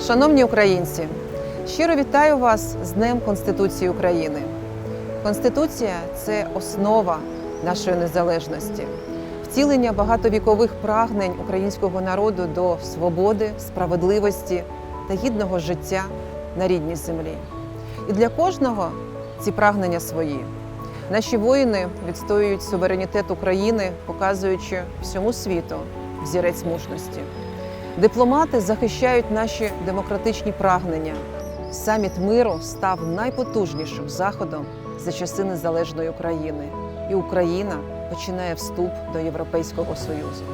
Шановні українці, щиро вітаю вас з Днем Конституції України. Конституція це основа нашої незалежності, втілення багатовікових прагнень українського народу до свободи, справедливості та гідного життя на рідній землі. І для кожного ці прагнення свої. Наші воїни відстоюють суверенітет України, показуючи всьому світу взірець мужності. Дипломати захищають наші демократичні прагнення. Саміт миру став найпотужнішим заходом за часи незалежної України, і Україна починає вступ до Європейського Союзу.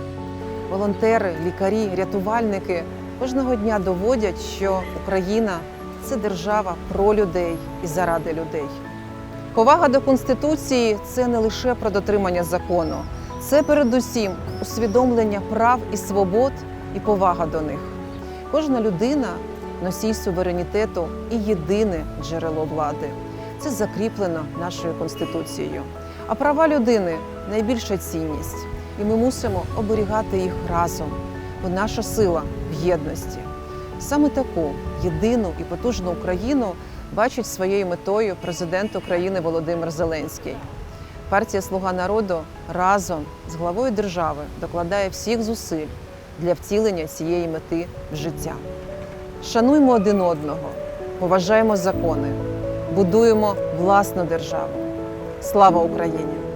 Волонтери, лікарі, рятувальники кожного дня доводять, що Україна це держава про людей і заради людей. Повага до Конституції це не лише про дотримання закону, це передусім усвідомлення прав і свобод і повага до них. Кожна людина носій суверенітету і єдине джерело влади. Це закріплено нашою конституцією. А права людини найбільша цінність, і ми мусимо оберігати їх разом, бо наша сила в єдності. Саме таку єдину і потужну Україну бачить своєю метою президент України Володимир Зеленський. Партія Слуга народу разом з главою держави докладає всіх зусиль для втілення цієї мети в життя. Шануймо один одного, поважаємо закони, будуємо власну державу. Слава Україні!